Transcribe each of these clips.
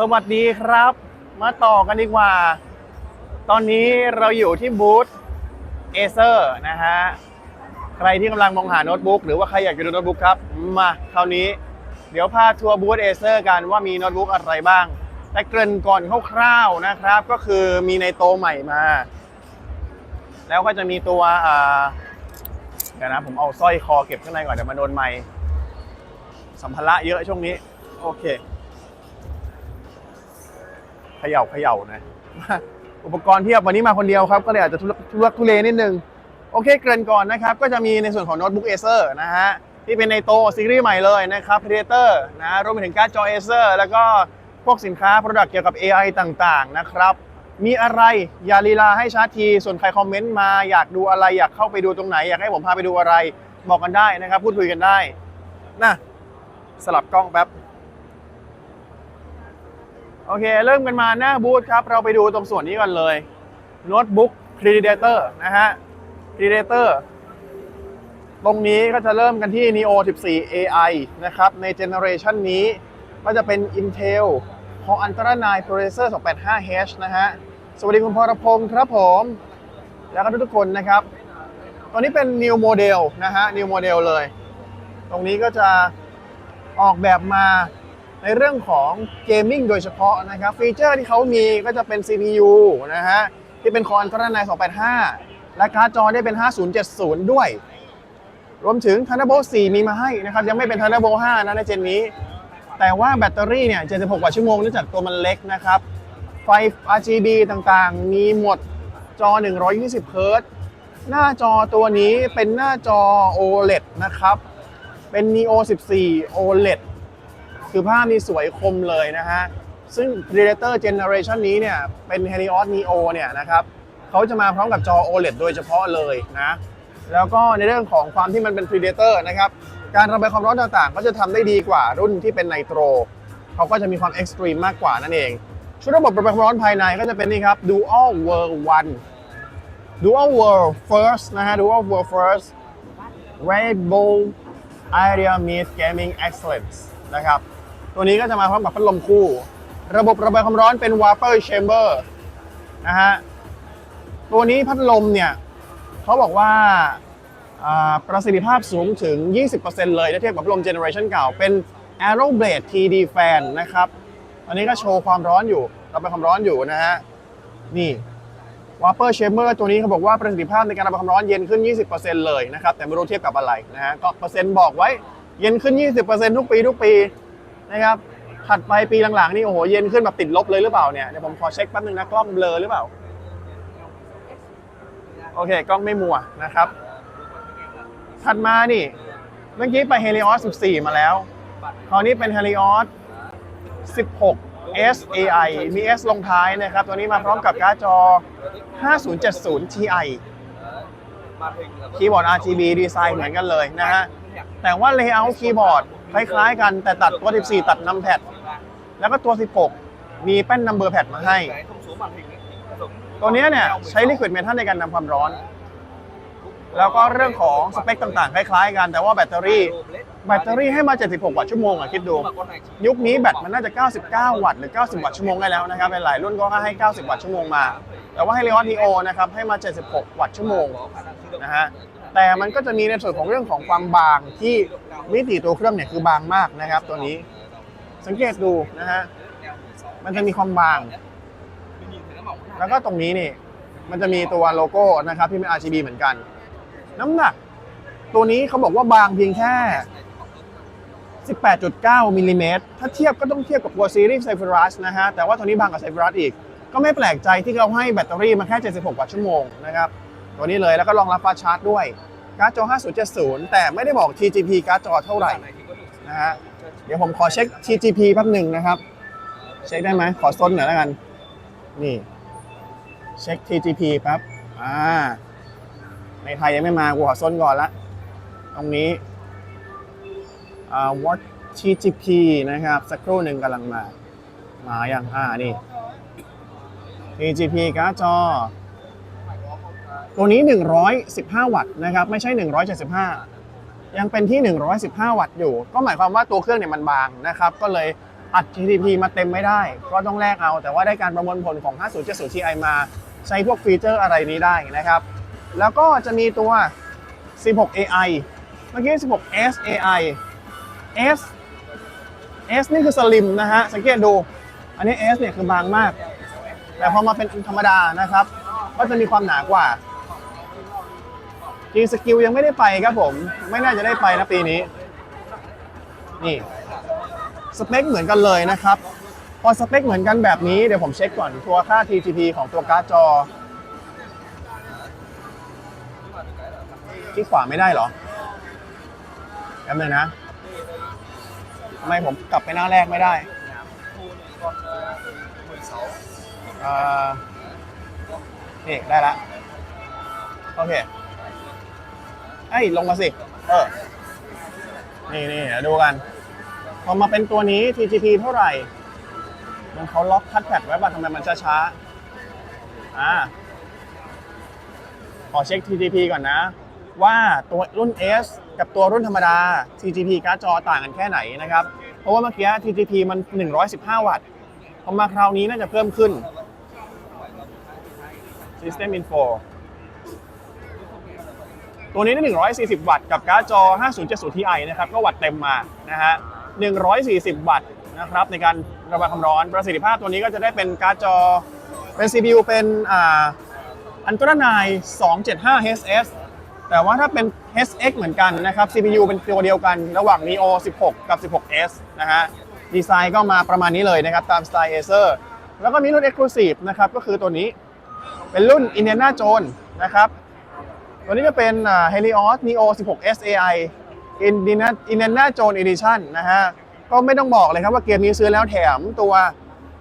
สวัสดีครับ มาต่อกันดีกว่า ตอนนี้เราอยู่ที่บูธเอเซอร์นะฮะ ใครที่กำลังมองหาโน้ตบุ๊กหรือว่าใครอยากจะดูโน้ตบุ๊กครับ มาคราวนี้ เดี๋ยวพาทัวร์บูธเอเซอร์กันว่ามีโน้ตบุ๊กอะไรบ้าง แต่เกริ่นก่อนคร่าวๆนะครับ ก็คือมีในโตใหม่มา แล้วก็จะมีตัวอ่าเดี๋ยวนะผมเอาสร้อยคอเก็บข้างในก่อนเดี๋ยวมาโดนไม้สัมภาระเยอะช่วงนี้ โอเค เขย่าเขย่านะอุปกรณ์เพียบวันนี้มาคนเดียวครับ ก็เลยอาจจะทุลักทุลักทุเลนิดนึง โอเคเกริ่นก่อนนะครับ ก็จะมีในส่วนของโน้ตบุ๊ก Acer นะฮะ ที่เป็นในโตซีรีส์ใหม่เลยนะครับ Predator นะรวมไปถึงการ์ดจอ Acer แล้วก็พวกสินค้า Product เกี่ยวกับ AI ต่างๆ นะครับ มีอะไรอย่าลีลาให้ชาร์จที ส่วนใครคอมเมนต์มาอยากดูอะไรอยากเข้าไปดูตรงไหน อยากให้ผมพาไปดูอะไรบอกกันได้นะครับ พูดคุยกันได้นะสลับกล้องแป๊บ โอเค เริ่มกันมาหน้าบูธครับ เราไปดูตรงส่วนนี้กันเลยโน้ตบุ๊ก Predator นะฮะ Predator ตรงนี้ก็จะเริ่มกันที่ Neo 14 AI นะครับ ในเจเนอเรชันนี้ก็จะเป็น Intel Core Ultra 9 Processor 285H นะฮะ สวัสดีคุณพรพงศ์ครับผม แล้วก็ทุกคนนะครับตัวนี้เป็น New Model นะฮะ New Model เลย ตรงนี้ก็จะออกแบบมา ในเรื่องของเกมมิ่งโดยเฉพาะนะครับ ฟีเจอร์ที่เขามีก็จะเป็น CPU นะฮะ ที่เป็น Core Ultra 9 285 และการ์ดจอได้เป็น 5070 ด้วย รวมถึง Thunderbolt 4 มีมาให้นะครับ ยังไม่เป็น Thunderbolt 5 นะในเจนนี้ แต่ว่าแบตเตอรี่เนี่ย 76 กว่าชั่วโมงเนื่องจากตัวมันเล็กนะครับ ไฟ RGB ต่างๆ มีหมดจอ 120 Hz หน้าจอตัวนี้เป็นหน้าจอ OLED นะครับ เป็น Neo 14 OLED คือภาพนี่สวยคมเลยนะฮะ ซึ่ง Predator Generation นี้เนี่ย เป็น Helios Neo เนี่ยนะครับเขาจะมาพร้อมกับจอ OLED โดยเฉพาะเลยนะ แล้วก็ในเรื่องของความที่มันเป็น Predator นะครับ การระบายความร้อนต่างๆ ก็จะทำได้ดีกว่ารุ่นที่เป็นไนโตรเขาก็จะมีความเอ็กซ์ตรีมมากกว่านั่นเอง ชุดระบบระบายความร้อนภายในก็จะเป็นนี่ครับ Dual World 1 Dual World First นะฮะ Dual World First Rainbow Area Meet Gaming Excellence นะครับ ตัวนี้ก็จะมาพร้อมกับพัดลมคู่ ระบบระบายความร้อนเป็น Vapor Chamber นะฮะ ตัวนี้พัดลมเนี่ยเขาบอกว่าประสิทธิภาพสูงถึง 20%เลยถ้าเทียบกับพัดลมเจเนอเรชันเก่า เป็น Aero Blade TD Fan นะครับอันนี้ก็โชว์ความร้อนอยู่ระบายความร้อนอยู่นะฮะ นี่ Vapor Chamber ตัวนี้เขาบอกว่าประสิทธิภาพในการระบายความร้อนเย็นขึ้น 20%เลยนะครับ แต่ไม่รู้เทียบกับอะไรนะฮะ ก็เปอร์เซ็นต์บอกไว้ เย็นขึ้น 20%ทุกปีทุกปี นะครับถัดไปปีหลังๆนี่โอ้โหเย็นขึ้นแบบติดลบเลยหรือเปล่าเนี่ยเดี๋ยวผมขอเช็คแป๊บนึงนะกล้องเบลอหรือเปล่าโอเคกล้องไม่มัวนะครับ ถัดมานี่ เมื่อกี้ไป Helios 14 มาแล้ว คราวนี้เป็น Helios 16 SAI มี S ลงท้ายนะครับ ตัวนี้มาพร้อมกับการ์ดจอ 5070 Ti คีย์บอร์ด RGB ดีไซน์เหมือนกันเลยนะฮะ แต่ว่า layout คีย์บอร์ดคล้ายๆกันแต่ตัดตัว 14 ตัดนัมแพดแล้วก็ตัว 16 มีแป้นนัมเบอร์แพดมาให้ ตัวนี้เนี่ยใช้ liquid metal ในการนำความร้อน แล้วก็เรื่องของสเปคต่างๆ คล้ายๆ กันแต่ว่าแบตเตอรี่ แบตเตอรี่ให้มา 76 วัตต์ชั่วโมงอะคิดดู ยุคนี้แบตมันน่าจะ 99 วัตต์หรือ 90 วัตต์ชั่วโมงได้แล้วนะครับหลายรุ่นก็ให้ 90 วัตต์ชั่วโมงมา แต่ว่าให้ Leon Neo นะครับให้มา 76 วัตต์ชั่วโมงนะฮะ แต่มันก็จะมีในส่วนของเรื่องของความบางที่มิติตัวเครื่องเนี่ยคือบางมากนะครับ ตัวนี้ สังเกตดูนะฮะมันจะมีความบาง แล้วก็ตรงนี้นี่ มันจะมีตัวโลโก้นะครับที่เป็น RGB เหมือนกัน น้ำหนัก ตัวนี้เขาบอกว่าบางเพียงแค่ 18.9มิลลิเมตรถ้าเทียบก็ต้องเทียบกับตัวซีรีส์ไซฟรัสนะฮะแต่ว่าตัวนี้บางกว่าไซฟรัสอีก ก็ไม่แปลกใจที่เขาให้แบตเตอรี่มาแค่ 76 วัตต์ชั่วโมงนะครับตัวนี้เลยแล้วก็รองรับฟาชาร์จด้วย การ์ดจอ 5070 แต่ไม่ได้บอก TGP การ์ดจอเท่าไหร่นะฮะ เดี๋ยวผมขอเช็ค TGP แป๊บหนึ่งนะครับ เช็คได้ไหม ขอซนหน่อยแล้วกัน นี่ เช็ค TGP แป๊บอ่า ในไทยยังไม่มา กูขอซนก่อนละ ตรงนี้อ่า what TGP นะครับ สักครู่หนึ่งกำลังมา มาอย่างอ่า นี่ TGP การ์ดจอ ตัวนี้ 115 วัตต์นะครับไม่ใช่ 175 ยังเป็นที่ 115 วัตต์อยู่ ก็หมายความว่าตัวเครื่องเนี่ยมันบางนะครับก็เลยอัด GTP มาเต็มไม่ได้ ก็ต้องแลกเอา แต่ว่าได้การประมวลผลของ 5070 Ti มาใช้พวกฟีเจอร์อะไรนี้ได้นะครับ แล้วก็จะมีตัว 16 AI เมื่อกี้ 16 S AI S S นี่คือสลิมนะฮะ สังเกตดู อันนี้ S เนี่ยคือบางมาก แต่พอมาเป็นธรรมดานะครับ ก็จะมีความหนากว่า G Skill ยังไม่ได้ไปครับผม ไม่น่าจะได้ไปนะปีนี้ นี่สเปคเหมือนกันเลยนะครับ พอสเปคเหมือนกันแบบนี้เดี๋ยวผมเช็คก่อนตัวค่า TTP ของตัวการ์ดจอที่ขวาไม่ได้เหรอแป๊บนึงนะทำไมผมกลับไปหน้าแรกไม่ได้อ่านี่ได้ละโอเค เอ้ยลงมาสิ เออ นี่นี่เดี๋ยวดูกัน พอมาเป็นตัวนี้ TGP เท่าไหร่ มันเขาล็อกคัดแพดไว้ป่ะทำไมมันช้าๆอ่า ขอเช็ค TGP ก่อนนะ ว่าตัวรุ่น S กับตัวรุ่นธรรมดา TGP การ์ดจอต่างกันแค่ไหนนะครับ เพราะว่าเมื่อกี้ TGP มัน 115 วัตต์พอมาคราวนี้น่าจะเพิ่มขึ้น System Info ตัวนี้ได้ 140 วัตต์กับการ์ดจอ 5070 Ti นะครับก็วัตต์เต็มมานะฮะ140 วัตต์นะครับในการระบายความร้อนประสิทธิภาพตัวนี้ก็จะได้เป็นการ์ดจอเป็น CPU เป็นอ่าอันตรานาย275 HS แต่ว่าถ้าเป็น HX เหมือนกันนะครับ CPU เป็นตัวเดียวกันระหว่าง Neo 16 กับ 16S นะฮะดีไซน์ก็มาประมาณนี้เลยนะครับ ตามสไตล์ Acer แล้วก็มีรุ่น Exclusive นะครับ ก็คือตัวนี้เป็นรุ่น Indiana Jones นะครับ ตัวนี้จะเป็น Helios Neo 16 SAI Indiana Indiana Jones Edition นะฮะ ก็ไม่ต้องบอกเลยครับว่าเกมนี้ซื้อแล้วแถมตัว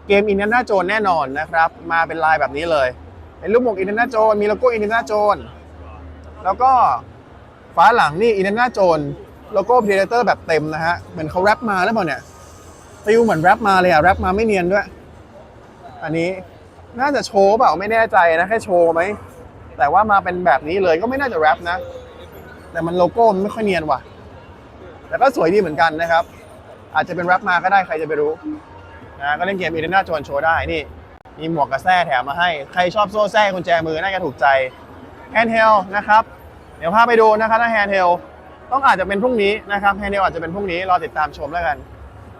เกม Indiana Jones แน่นอนนะครับ มาเป็นลายแบบนี้เลย เป็นรูปหมวก Indiana Jones มีโลโก้ Indiana Jones แล้วก็ฝาหลังนี่ Indiana Jones โลโก้ Predator แบบเต็มนะฮะ เหมือนเขาแรปมาแล้วเปล่าเนี่ยฟิลเหมือนแรปมาเลยอะแรปมาไม่เนียนด้วย อันนี้น่าจะโชว์เปล่าไม่แน่ใจนะแค่โชว์ไหม แต่ว่ามาเป็นแบบนี้เลยก็ไม่น่าจะแรปนะ แต่มันโลโก้มันไม่ค่อยเนียนว่ะ แต่ก็สวยดีเหมือนกันนะครับ อาจจะเป็นแรปมาก็ได้ใครจะไปรู้นะก็เล่นเกมอีเดน่าโจนโชว์ได้นี่ มีหมวกกับแส้แถมมาให้ ใครชอบโซ่แส้กุญแจมือน่าจะถูกใจแฮนด์เฮลนะครับ เดี๋ยวพาไปดูนะครับถ้าแฮนด์เฮลต้องอาจจะเป็นพรุ่งนี้นะครับแฮนด์เฮลอาจจะเป็นพรุ่งนี้รอติดตามชมแล้วกัน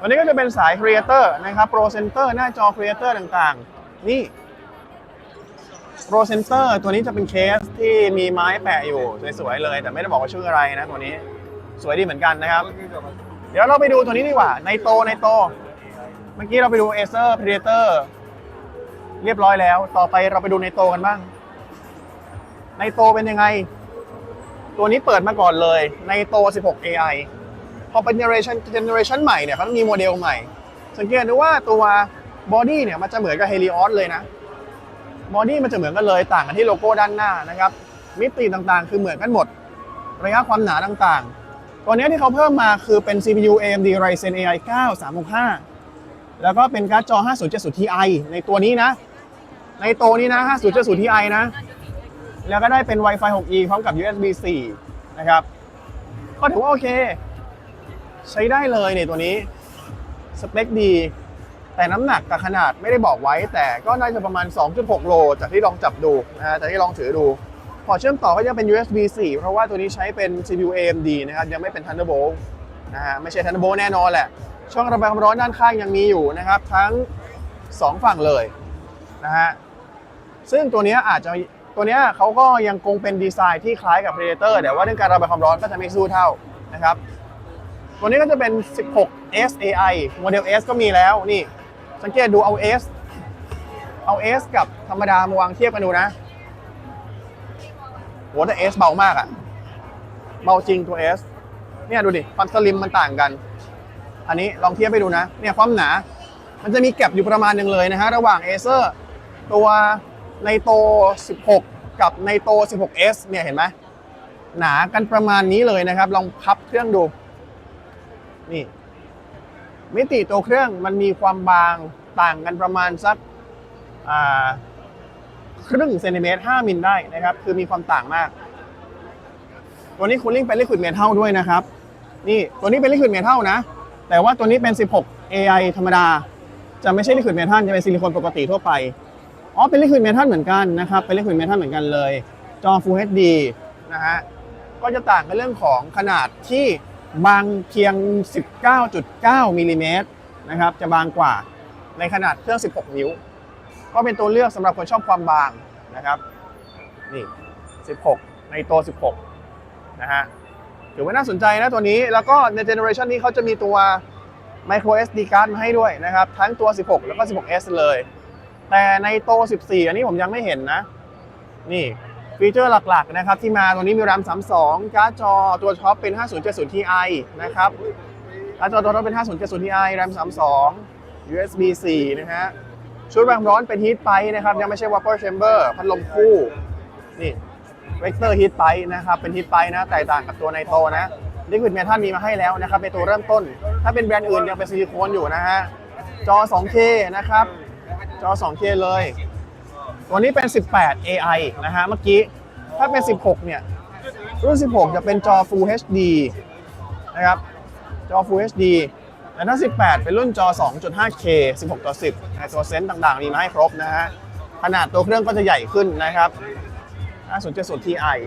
วันนี้ก็จะเป็นสายครีเอเตอร์นะครับโปรเซนเตอร์หน้าจอครีเอเตอร์ต่างๆ นี่ โปรเซนเตอร์ตัวนี้จะเป็นเคสที่มีไม้แปะอยู่สวยๆเลย แต่ไม่ได้บอกว่าชื่ออะไรนะตัวนี้สวยดีเหมือนกันนะครับ เดี๋ยวเราไปดูตัวนี้ดีกว่าในโตในโต เมื่อกี้เราไปดู Acer Predator เรียบร้อยแล้ว ต่อไปเราไปดูในโตกันบ้าง ในโตเป็นยังไง ตัวนี้เปิดมาก่อนเลยในโต 16 AI พอเป็น generation generation ใหม่เนี่ยเขาต้องมีโมเดลใหม่ สังเกตดูว่าตัวบอดี้เนี่ยมันจะเหมือนกับ Helios เลยนะ บอดี้มันจะเหมือนกันเลยต่างกันที่โลโก้ด้านหน้านะครับ มิติต่างๆ คือเหมือนกันหมด ระยะความหนาต่างๆ ตัวนี้ที่เขาเพิ่มมาคือเป็น CPU AMD Ryzen AI 9 365 แล้วก็เป็นการ์ดจอ 5070 Ti ในตัวนี้นะ ในตัวนี้นะ 5070 Ti นะ แล้วก็ได้เป็น Wi-Fi 6E พร้อมกับ USB 4 นะครับ ก็ถือว่าโอเค ใช้ได้เลยเนี่ยตัวนี้ สเปคดี แต่น้ำหนักกับขนาดไม่ได้บอกไว้ แต่ก็น่าจะประมาณ 2.6 โล จากที่ลองจับดูนะฮะจากที่ลองถือดู พอเชื่อมต่อก็ยังเป็น USB 4 เพราะว่าตัวนี้ใช้เป็น CPU AMD นะครับยังไม่เป็น Thunderbolt นะฮะไม่ใช่ Thunderbolt แน่นอนแหละ ช่องระบายความร้อนด้านข้างยังมีอยู่นะครับ ทั้ง 2 ฝั่งเลยนะฮะซึ่งตัวนี้อาจจะตัวนี้เขาก็ยังคงเป็นดีไซน์ที่คล้ายกับ Predator แต่ว่าเรื่องการระบายความร้อนก็จะไม่สู้เท่านะครับตัวนี้ก็จะเป็น 16 SAI โมเดล S ก็มีแล้วนี่ สังเกตดูเอา S เอา S กับธรรมดามาวางเทียบกันดูนะโหแต่ S เบามากอะเบาจริงตัว S เนี่ยดูดิความสลิมมันต่างกัน อันนี้ลองเทียบไปดูนะ เนี่ยความหนา มันจะมีแก็บอยู่ประมาณหนึ่งเลยนะฮะ ระหว่าง Acer ตัวในโต 16 กับในโต 16S เนี่ยเห็นไหมหนากันประมาณนี้เลยนะครับ ลองพับเครื่องดู นี่ มิติตัวเครื่องมันมีความบางต่างกันประมาณสักครึ่งเซนติเมตร5มิลได้นะครับ คือมีความต่างมาก ตัวนี้คูลิ่งเป็นลิควิดเมทัลด้วยนะครับ นี่ตัวนี้เป็นลิควิดเมทัลนะ แต่ว่าตัวนี้เป็น 16 AI ธรรมดา จะไม่ใช่ลิควิดเมทัลจะเป็นซิลิโคนปกติทั่วไป อ๋อ เป็นลิควิดเมทัลเหมือนกันนะครับ เป็นลิควิดเมทัลเหมือนกันเลย จอ Full HD นะฮะ ก็จะต่างกันเรื่องของขนาดที่ บางเพียง 19.9มิลลิเมตรนะครับจะบางกว่าในขนาดเครื่อง 16 นิ้ว ก็เป็นตัวเลือกสำหรับคนชอบความบางนะครับนี่ 16 ในตัว 16 นะฮะถือว่าน่าสนใจนะตัวนี้ แล้วก็ในเจเนอเรชันนี้เขาจะมีตัว micro SD card มาให้ด้วยนะครับ ทั้งตัว 16 แล้วก็ 16S เลย แต่ในโต 14 อันนี้ผมยังไม่เห็นนะ นี่ ฟีเจอร์หลักๆนะครับที่มาตัวนี้มี RAM 32การ์ดจอตัวท็อปเป็น 5070 Ti นะครับการ์ดจอตัวท็อปเป็น 5070 Ti RAM 32 USB 4 นะฮะชุดแรงร้อนเป็นฮีทไปนะครับยังไม่ใช่ vapor chamber พัดลมคู่นี่ Vector Heat Pipe นะครับเป็น Heat Pipe นะแตกต่างกับตัวในโตนะ Liquid Metal มีมาให้แล้วนะครับในตัวเริ่มต้น ถ้าเป็นแบรนด์อื่นยังเป็นซิลิโคนอยู่นะฮะจอ 2K นะครับจอ 2K เลย วันนี้เป็น 18 AI นะฮะเมื่อกี้ถ้าเป็น 16 เนี่ย รุ่น 16 จะเป็นจอ Full HD นะครับ จอ Full HD แต่ถ้า 18 เป็นรุ่นจอ 2.5K 16 ต่อ 10ในตัวเซนต์ต่างๆ มีมาให้ครบนะฮะ ขนาดตัวเครื่องก็จะใหญ่ขึ้นนะครับ5070 Ti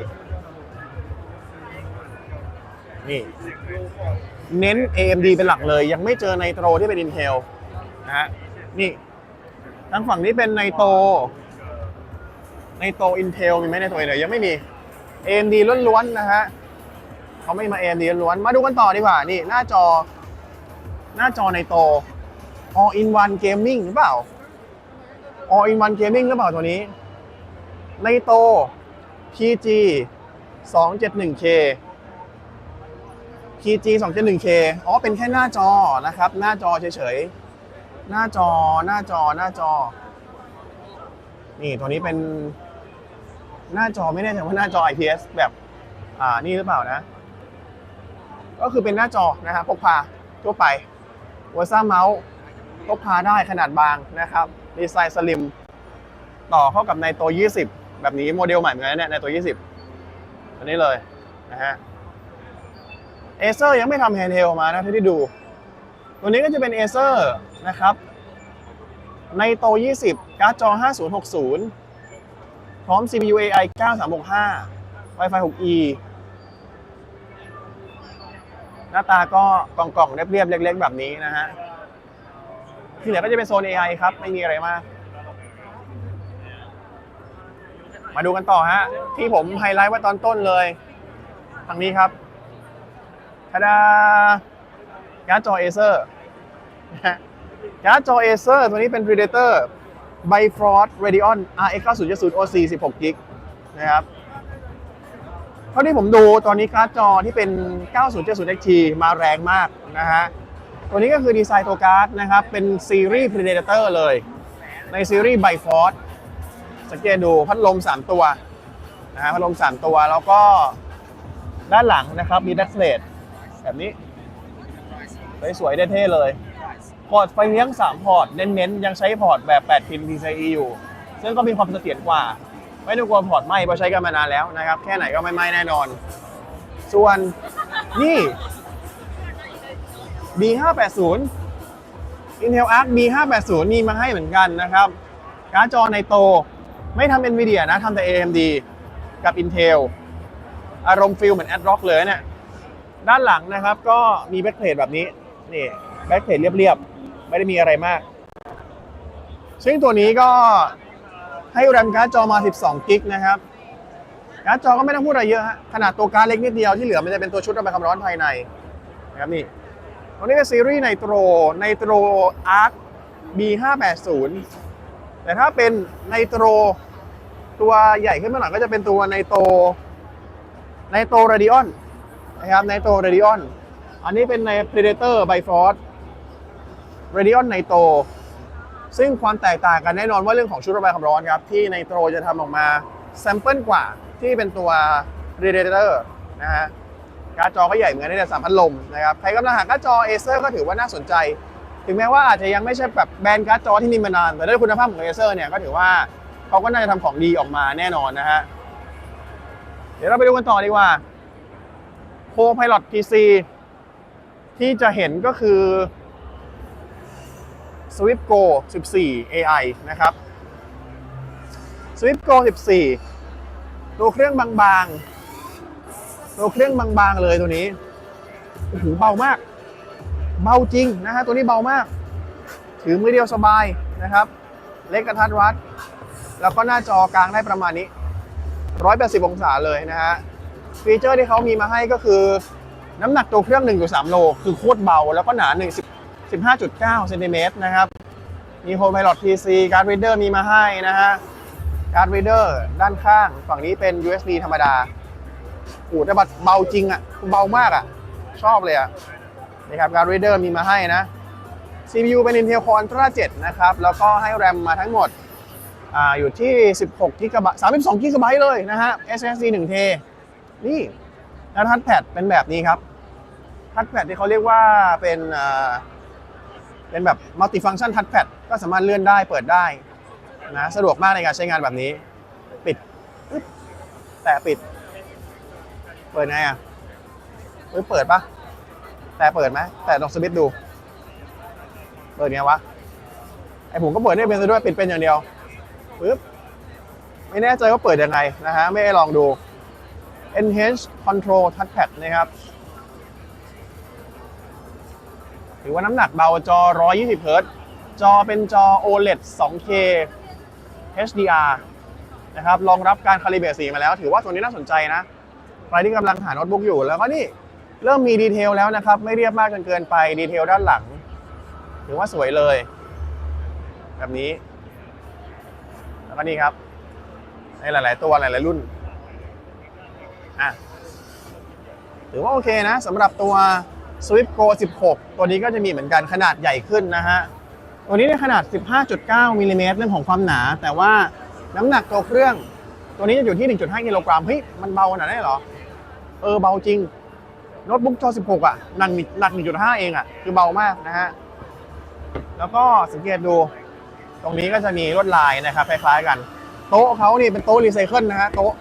นี่ เน้น AMD เป็นหลักเลย ยังไม่เจอไนโตรที่เป็น Intel นะฮะ นี่ ทางฝั่งนี้เป็นไนโต รไนโตร Intel มีไหมในตัวเลยยังไม่มี AMD ล้วนๆนะฮะเขาไม่มา AMD ล้วนมาดูกันต่อดีกว่า นี่หน้าจอ หน้าจอในโต All in one gaming หรือเปล่า All in one gaming หรือเปล่าตัวนี้ ในโต PG 271K PG 271K อ๋อ เป็นแค่หน้าจอนะครับ หน้าจอเฉยๆ หน้าจอ หน้าจอ หน้าจอ นี่ ตัวนี้เป็น หน้าจอไม่แน่ใจว่าหน้าจอ IPS แบบอ่านี่หรือเปล่านะ ก็คือเป็นหน้าจอนะครับพกพาทั่วไป w o r z a Mouse พกพาได้ขนาดบางนะครับดีไซน์สลิมต่อเข้ากับในตัว 20 แบบนี้โมเดลใหม่เหมือนกันเนี่ยในตัว 20อันนี้เลยนะฮะเอเซอร์ยังไม่ทำแฮนด์เฮลมานะที่ได้ดู ตัวนี้ก็จะเป็นเอเซอร์นะครับในโต 20 การ์ดจอ 5060 พร้อม CPU AI 9365 Wi-Fi 6E หน้าตาก็กล่องๆเรียบๆเล็ก ๆ แบบนี้นะฮะ ที่เหลือก็จะเป็นโซน AI ครับ ไม่มีอะไรมาก มาดูกันต่อฮะ ที่ผมไฮไลท์ไว้ตอนต้นเลย ทางนี้ครับทาดาการ์ดจอ Acer นะฮะการ์ดจอ Acer ตัวนี้เป็น Predator Bifrost Radeon RX 9 0 0 OC 16 g b นะครับ เท่าที่ผมดูตอนนี้การ์ดจอที่เป็น 9070 XT มาแรงมากนะฮะ ตัวนี้ก็คือดีไซน์ตัวการ์ดนะครับ เป็นซีรีส์ Predator เลย ในซีรีส์ Bifrost สังเกตดูพัดลม 3 ตัวนะฮะพัดลม 3 ตัวแล้วก็ด้านหลังนะครับมีแบ็กเ a ดแบบนี้ สวยๆเท่ๆเลย พอร์ตไฟเลี้ยง 3 พอร์ต เน้นๆ ยังใช้พอร์ตแบบ 8 พิน PCIe อยู่ ซึ่งก็มีความเสถียรกว่า ไม่ต้องกลัวพอร์ตไหม้เพราะใช้กันมานานแล้วนะครับ แค่ไหนก็ไม่ไหม้แน่นอน ส่วนนี่ B580 Intel Arc B580 มีมาให้เหมือนกันนะครับการ์ดจอในโต ไม่ทำ NVIDIA นะทำแต่ AMD กับ Intel อารมณ์ฟิลเหมือน AdRock เลยเนี่ยด้านหลังนะครับก็มีแบ็คเพลทแบบนี้นี่ แบ็คเพลทเรียบๆ ไม่ได้มีอะไรมาก ซึ่งตัวนี้ก็ให้แรมการ์ดจอมา 12 กิกนะครับการ์ดจอก็ไม่ต้องพูดอะไรเยอะฮะ ขนาดตัวการ์ดเล็กนิดเดียวที่เหลือมันจะเป็นตัวชุดระบายความร้อนภายในนะครับนี่ตัวนี้เป็นซีรีส์ไนโตรไนโตรอาร์ค B580 แต่ถ้าเป็นไนโตรตัวใหญ่ขึ้นมาหน่อยก็จะเป็นตัวไนโตรไนโตร a d ดิออนนะครับไนโตร a d ดิออนอันนี้เป็นใน Predator Bifrost Radeon Nitro ซึ่งความแตกต่างกันแน่นอนว่าเรื่องของชุดระบายความร้อนครับ ที่ไนโตรจะทำออกมาแซมเปิลกว่าที่เป็นตัว Predator นะฮะการ์ดจอก็ใหญ่เหมือนกันในแต่สามพัดลมนะครับใครกำลังหาการ์ดจอ Acer ก็ถือว่าน่าสนใจ ถึงแม้ว่าอาจจะยังไม่ใช่แบบแบรนด์การ์ดจอที่มีมานาน แต่ด้วยคุณภาพของ Acer เนี่ยก็ถือว่าเขาก็น่าจะทำของดีออกมาแน่นอนนะฮะเดี๋ยวเราไปดูกันต่อดีกว่า Co-Pilot PC ที่จะเห็นก็คือ Swift Go 14 AI นะครับ Swift Go 14ตัวเครื่องบางๆตัวเครื่องบางๆ เลยตัวนี้ โอ้โห เบามาก เบาจริงนะฮะ ตัวนี้เบามาก ถือมือเดียวสบายนะครับ เล็กกระทัดรัด แล้วก็หน้าจอกลางได้ประมาณนี้ 180 องศาเลยนะฮะ ฟีเจอร์ที่เขามีมาให้ก็คือน้ำหนักตัวเครื่อง 1.3 โล คือโคตรเบาแล้วก็หนา1 15.9เซนติเมตรนะครับ มี Home Pilot PC การ์ด Reader มีมาให้นะฮะ การ์ด Reader ด้านข้าง ฝั่งนี้เป็น USB ธรรมดาโอ้แต่บัดเบาจริงอะ เบามากอะ ชอบเลยอะนี่ครับการ์ด Reader มีมาให้นะ CPU เป็น Intel Core Ultra 7 นะครับ แล้วก็ให้ RAM มาทั้งหมดออยู่ที่ 16กิกะไบต์32กิกะไบต์เลยนะฮะ SSD 1 t นี่แล้วทัชแพดเป็นแบบนี้ครับ ทัชแพดที่เขาเรียกว่าเป็น เป็นแบบมัลติฟัง c t ชันทัชแพดก็สามารถเลื่อนได้เปิดได้นะสะดวกมากในการใช้งานแบบนี้ ปิดแต่ปิด เปิดไงอะเฮ้ยเปิดปะแต่เปิดไหมแต่ลองสวิตช์ดู เปิดไงวะไอผมก็เปิดได้เป็นซะด้วยปิดเป็นอย่างเดียวปึ๊บไม่แน่ใจว่าเปิดยังไงนะฮะไม่ได้ลองดู Enhance Control Touchpad นะครับ ถือว่าน้ำหนักเบาจอ 120 Hz จอเป็นจอ OLED 2K HDR นะครับรองรับการคาลิเบรตสีมาแล้ว ถือว่าตัวนี้น่าสนใจนะ ใครที่กำลังหาโน้ตบุ๊กอยู่แล้วก็นี่ เริ่มมีดีเทลแล้วนะครับ ไม่เรียบมากจนเกินไปดีเทลด้านหลัง ถือว่าสวยเลย แบบนี้ แล้วก็นี่ครับ ในหลาย ๆ ตัวหลาย ๆ รุ่นอะถือว่าโอเคนะสำหรับตัว Swift Go 16 ตัวนี้ก็จะมีเหมือนกันขนาดใหญ่ขึ้นนะฮะ ตัวนี้ในขนาด 15.9มิลลิเมตรเรื่องของความหนา แต่ว่าน้ำหนักตัวเครื่อง ตัวนี้จะอยู่ที่ 1.5 กิโลกรัมเฮ้ย มันเบาขนาดนั้เหรอ เออ เบาจริงโน้ตบุ๊กจอ 16 อะหนักหนัก 1.5 เองอะ คือเบามากนะฮะ แล้วก็สังเกตดู ตรงนี้ก็จะมีลวดลายนะครับคล้ายๆกัน โต๊ะเขานี่เป็นโต๊ะรีไซเคิลนะฮะโต๊ะ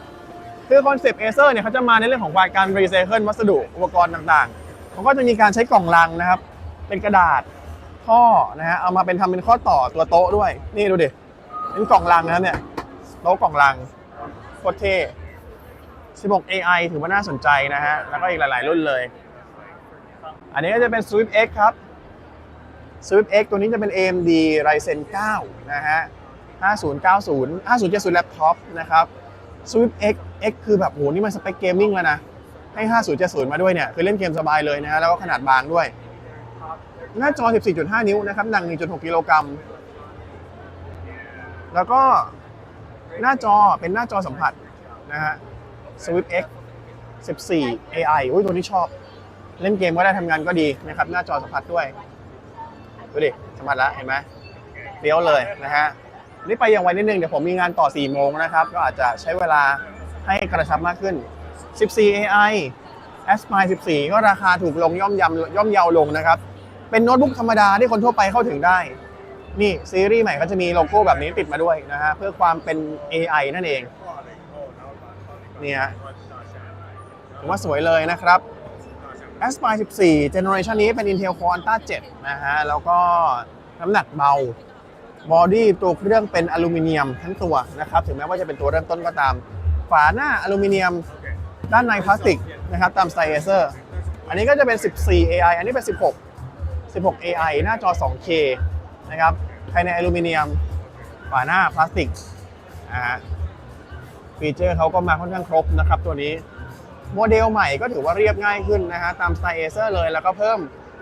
คือคอนเซปต์เอเซอร์เนี่ยเขาจะมาในเรื่องของการรีไซเคิลวัสดุอุปกรณ์ต่างๆ เขาก็จะมีการใช้กล่องลังนะครับ เป็นกระดาษท่อนะฮะเอามาเป็นทำเป็นข้อต่อตัวโต๊ะด้วย นี่ดูดิเป็นกล่องลังนะครับเนี่ยโต๊ะกล่องลังโคตรเท่16 AI ถือว่าน่าสนใจนะฮะแล้วก็อีกหลาย ๆ รุ่นเลย อันนี้ก็จะเป็น Swift X ครับ Swift X ตัวนี้จะเป็น AMD Ryzen 9 นะฮะ 5090 5070 Laptop นะครับ Swift X X คือแบบโหนี่มันสเปคเกมมิ่งแล้วนะ ให้ 5070 มาด้วยเนี่ยคือเล่นเกมสบายเลยนะฮะแล้วก็ขนาดบางด้วย หน้าจอ 14.5 นิ้วนะครับหนัง1.6 กิโลกรัม แล้วก็หน้าจอเป็นหน้าจอสัมผัสนะฮะ Swift X 14 AI อุ้ยตัวนี้ชอบ เล่นเกมก็ได้ทำงานก็ดีนะครับ หน้าจอสัมผัสด้วย ดูดิ สัมผัสแล้วเห็นไหมเลี้ยวเลยนะฮะนี่ไปอย่างไวนิดนึงเดี๋ยวผมมีงานต่อ 4 โมงนะครับ ก็อาจจะใช้เวลาให้กระชับมากขึ้น 14 AI Aspire 14 ก็ราคาถูกลงย่อมยำย่อมเยาวลงนะครับ เป็นโน้ตบุ๊กธรรมดาที่คนทั่วไปเข้าถึงได้ นี่ซีรีส์ใหม่ก็จะมีโลโก้แบบนี้ติดมาด้วยนะฮะเพื่อความเป็น AI นั่นเอง เนี่ยผมว่าสวยเลยนะครับ Aspire 14 Generation นี้เป็น Intel Core Ultra 7 นะฮะ แล้วก็น้ำหนักเบาบอดี้ตัวเครื่องเป็นอลูมิเนียมทั้งตัวนะครับ ถึงแม้ว่าจะเป็นตัวเริ่มต้นก็ตาม ฝาหน้าอลูมิเนียม ด้านในพลาสติกนะครับตามสไตล์เอเซอร์อันนี้ก็จะเป็น 14 AI อันนี้เป็น 16 16 AI หน้าจอ 2K นะครับภายในอลูมิเนียมฝาหน้าพลาสติกนะฮะฟีเจอร์เขาก็มาค่อนข้างครบนะครับตัวนี้ โมเดลใหม่ก็ถือว่าเรียบง่ายขึ้นนะฮะตามสไตล์เอเซอร์เลยแล้วก็เพิ่ม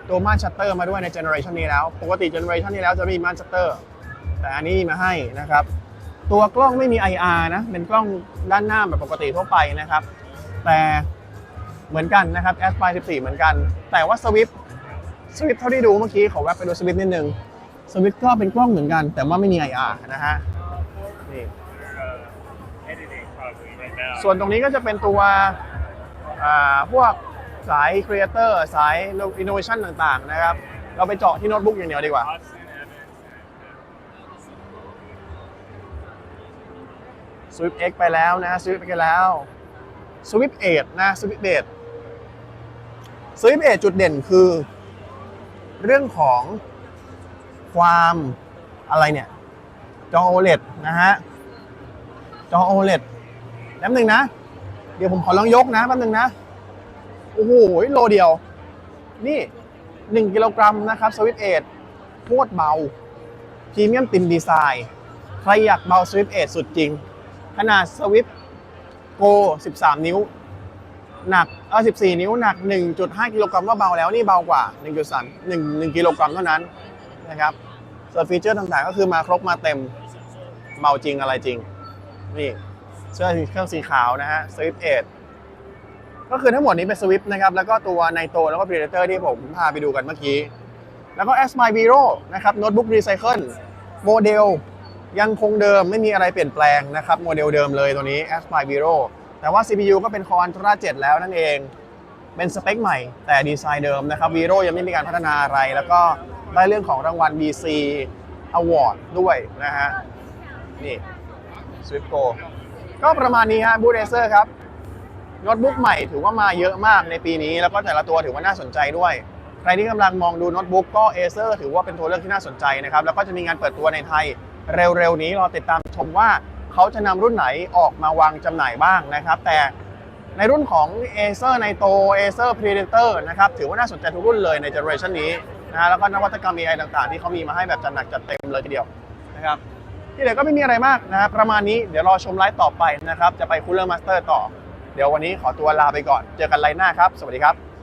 ตัวม่านชัตเตอร์มาด้วยในเจเนอเรชันนี้แล้ว ปกติเจเนอเรชันนี้แล้วจะไม่มีม่านชัตเตอร์ แต่อันนี้มีมาให้นะครับ ตัวกล้องไม่มี IR นะ เป็นกล้องด้านหน้าแบบปกติทั่วไปนะครับ แต่เหมือนกันนะครับ a s p i r e 14 เหมือนกัน แต่ว่า Swift Swift เท่าที่ดูเมื่อกี้ขอแวะไปดู Swift นิดนึง Swift ก็เป็นกล้องเหมือนกัน แต่ว่าไม่มี IR นะฮะนี่ส่วนตรงนี้ก็จะเป็นตัวพวกสาย Creator สาย Innovation ต่างๆนะครับ เราไปเจาะที่โน้ตบุ๊กอย่างเดียวดีกว่า Austin, Evans, Swift X ไปแล้วนะ Swift X ไปแล้ว Swift 8นะ Swift 8 Swift 8จุดเด่นคือ เรื่องของความอะไรเนี่ย จอ OLED นะฮะ จอ OLED แป๊บหนึ่งนะ เดี๋ยวผมขอลองยกนะแป๊บหนึ่งนะ โอ้โหโลเดียว นี่ 1 กิโลกรัมนะครับสวิตเอทโคตรเบาพรีเมียมติมดีไซน์ ใครอยากเบาสวิตเอทสุดจริง ขนาดสวิต โก13 นิ้ว หนักเออ14 นิ้วหนัก 1.5 กิโลกรัมว่าเบาแล้วนี่เบากว่า 1.3 1 1กิโลกรัมเท่านั้นนะครับส่วนฟีเจอร์ต่างๆ ก็คือมาครบมาเต็มเบาจริงอะไรจริง นี่เสื้อเครื่องสีขาวนะฮะ Swift 8ก็คือทั้งหมดนี้เป็น Swift นะครับ แล้วก็ตัวไนโตแล้วก็ Predator ที่ผมพาไปดูกันเมื่อกี้ แล้วก็ S m y Vero นะครับโน้ตบุ๊กรีไซเคิลโมเดล ยังคงเดิมไม่มีอะไรเปลี่ยนแปลงนะครับโมเดลเดิมเลยตัวนี้ S m y Vero แต่ว่า CPU ก็เป็น Core Ultra 7 แล้วนั่นเอง เป็นสเปคใหม่ แต่ดีไซน์เดิมนะครับ Vero ยังไม่มีการพัฒนาอะไร แล้วก็ได้เรื่องของรางวัล BC Award ด้วยนะฮะ นี่ Swift Go ก็ประมาณนี้ฮะบูเ a เซอร์ครับโน้ตบุ๊กใหม่ถือว่ามาเยอะมากในปีนี้ แล้วก็แต่ละตัวถือว่าน่าสนใจด้วย ใครที่กำลังมองดูโน้ตบุ๊กก็ Acer ถือว่าเป็นตัวเลือกที่น่าสนใจนะครับ แล้วก็จะมีงานเปิดตัวในไทย เร็วๆนี้รอติดตามชมว่าเขาจะนำรุ่นไหนออกมาวางจำหน่ายบ้างนะครับ แต่ในรุ่นของ Acer Nitro Acer Predator นะครับถือว่าน่าสนใจทุกรุ่นเลยในเจเนอเรชันนี้นะฮะแล้วก็นวัตกรรม AI ต่างๆ ที่เขามีมาให้แบบจัดหนักจัดเต็มเลยทีเดียวนะครับที่เหลือก็ไม่มีอะไรมากนะรประมาณนี้เดี๋ยวรอชมไลฟ์ต่อไปนะครับ จะไปคูลเลอร์มาสเตอร์ต่อ เดี๋ยววันนี้ขอตัวลาไปก่อน เจอกันไลฟ์หน้าครับ สวัสดีครับ